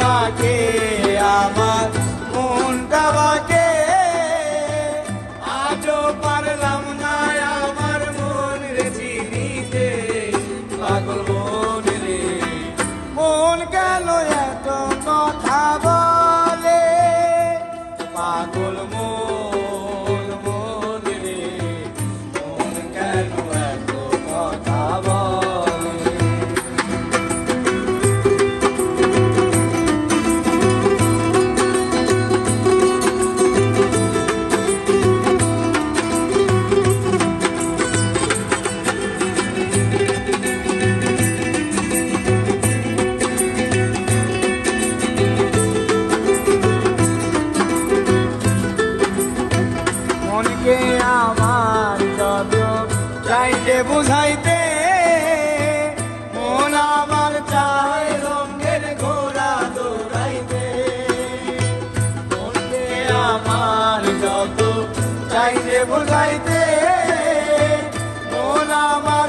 মাকে আমার মনটা বাকে। আজও পারলাম চাইতে বুঝাইতে আমার রঙের ঘোড়া বুঝাইতে মন আমার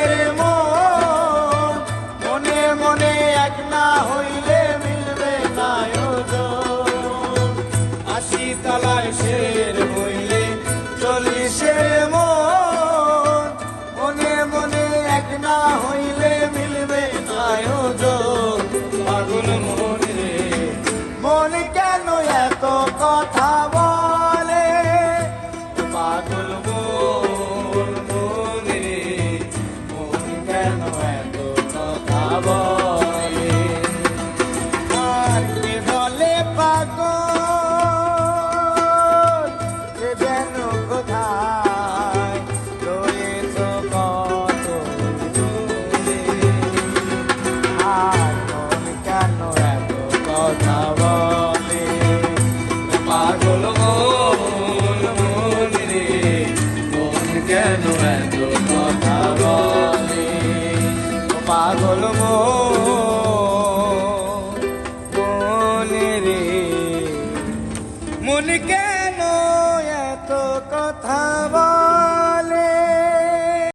আশি শের হইলে চল্লিশের মন মনে মনে এক না হইলে মিলবে না ওজন। পাগল মনে মন পাগল মন রে মন কেন এত